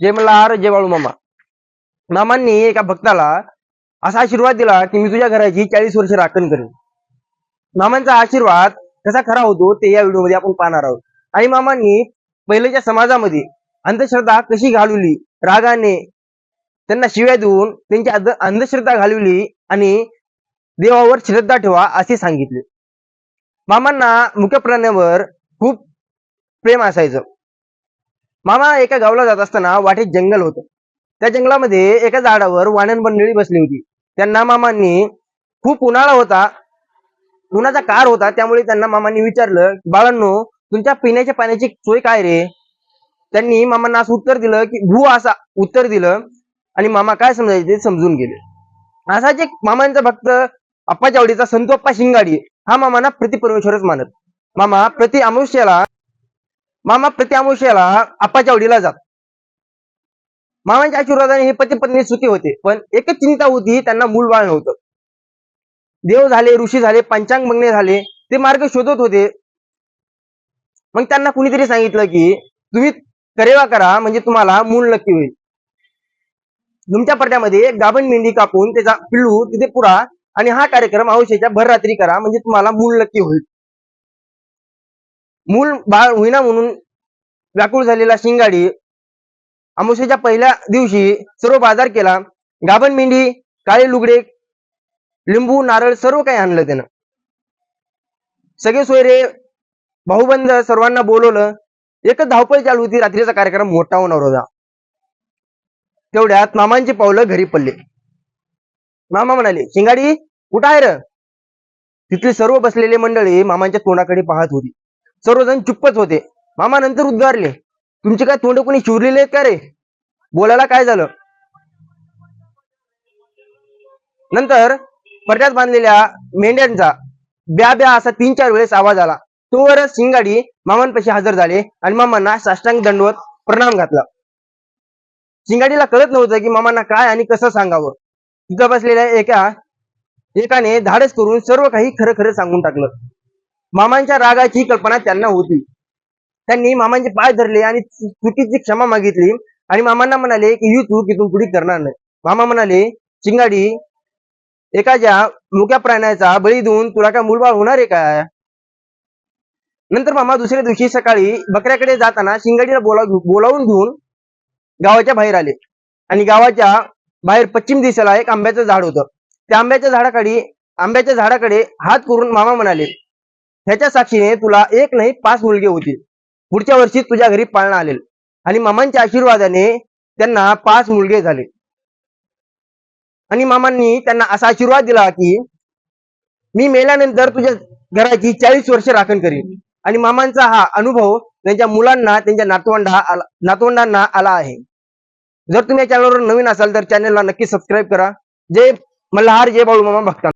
जय मल्हार जय बाळू मामा. मामांनी एका भक्ताला असा आशीर्वाद दिला की मी तुझ्या घराची चाळीस वर्ष राखण करेन. मामांचा आशीर्वाद कसा खरा होतो ते या व्हिडिओमध्ये आपण पाहणार आहोत. आणि मामांनी पहिल्याच्या समाजामध्ये अंधश्रद्धा कशी घालवली रागाने त्यांना शिव्या देऊन त्यांची अंधश्रद्धा घालवली आणि देवावर श्रद्धा ठेवा असे सांगितले. मामांना मुख्य प्राण्यावर खूप प्रेम असायचं. मामा एका गावला जात असताना वाटेत जंगल होतं. त्या जंगलामध्ये एका झाडावर वाणन मंडळी बसली होती. त्यांना मामांनी खूप उन्हाळा होता उन्हाचा कार होता त्यामुळे त्यांना मामांनी विचारलं बाळांनो तुमच्या पिण्याच्या पाण्याची सोय काय रे? त्यांनी मामांना असं उत्तर दिलं की भू असा उत्तर दिलं आणि मामा काय समजायचे ते समजून गेले. असाच एक मामांचा भक्त अप्पाच्या आवडीचा संतोप्पा शिंगाडी हा मामांना प्रति परमेश्वरच मानत. मामा प्रति अमावस्याला मामा प्रत्यामुषेला अमावस्याला अप्पाच्या आवडीला जात मामांच्या आशीर्वादाने हे पती पत्नी सुखी होते पण एकच चिंता होती त्यांना मूल बाळ नव्हतं. देव झाले ऋषी झाले पंचांग बघणे झाले ते मार्ग शोधत होते. मग त्यांना कुणीतरी सांगितलं की तुम्ही करेवा करा म्हणजे तुम्हाला मूल नक्की होईल. तुमच्या पडद्यामध्ये गाभण मेंढी कापून त्याचा पिल्लू तिथे पुरा आणि हा कार्यक्रम औषधाच्या भर रात्री करा म्हणजे तुम्हाला मूल नक्की होईल. मूल बाळ होईना म्हणून व्याकुळ झालेला शिंगाडी अमावस्येच्या पहिल्या दिवशी सर्व बाजार केला. गाभण मेंढी काळे लुगडे लिंबू नारळ सर्व काही आणलं त्यानं. सगळे सोयरे भाऊबंद सर्वांना बोलवलं. एकच धावपळ चालू होती. रात्रीचा कार्यक्रम मोठा होणार होता. तेवढ्यात मामांची पावलं घरी पडले. मामा म्हणाले शिंगाडी कुठं आहे र? तिथली सर्व बसलेले मंडळी मामांच्या तोंडाकडे पाहत होती. सर्वजण चुप्पच होते. मामा नंतर उद्गारले तुमचे काय तोंड कोणी शिवलेले का रे? बोलायला काय झालं? नंतर पट्यात बांधलेल्या मेंढ्यांचा ब्या ब्या असा तीन चार वेळेस आवाज आला. तोवरच शिंगाडी मामांपाशी हजर झाले आणि मामांना साष्टांग दंडवत प्रणाम घातला. शिंगाडीला कळत नव्हतं की मामांना काय आणि कसं सांगावं. तिथं बसलेल्या एका एकाने धाडस करून सर्व काही खरं खरं सांगून टाकलं. मामांच्या रागाची कल्पना त्यांना होती. त्यांनी मामांचे पाय धरले आणि चुकीची क्षमा मागितली आणि मामांना म्हणाले की ही चूक इथून पुढे करणार नाही. मामा म्हणाले चिंगाडी एखाद्या मुक्या प्राण्याचा बळी देऊन तुला काय मूलबाळ होणार आहे काय? नंतर मामा दुसऱ्या दिवशी सकाळी बकऱ्याकडे जाताना शिंगाडीला बोला बोलावून घेऊन गावाच्या बाहेर आले. आणि गावाच्या बाहेर पश्चिम दिशेला एक आंब्याचं झाड होतं. त्या आंब्याच्या झाडाकडे आंब्याच्या झाडाकडे हात करून मामा म्हणाले ह्याच्या साक्षीने तुला एक नाही पाच मुलगे होतील पुढच्या वर्षी तुझ्या घरी पाळणा आलेल. आणि मामांच्या आशीर्वादाने त्यांना पाच मुलगे झाले. आणि मामांनी त्यांना असा आशीर्वाद दिला की मी मेल्यानंतर तुझ्या घराची चाळीस वर्ष राखण करीन. आणि मामांचा हा अनुभव त्यांच्या मुलांना त्यांच्या नातवंडा आला- नातवंडांना आला आहे. जर तुम्ही या चॅनलवर नवीन असाल तर चॅनलला नक्की सबस्क्राईब करा. जय मल्हार जय बाळू मामा भक्ता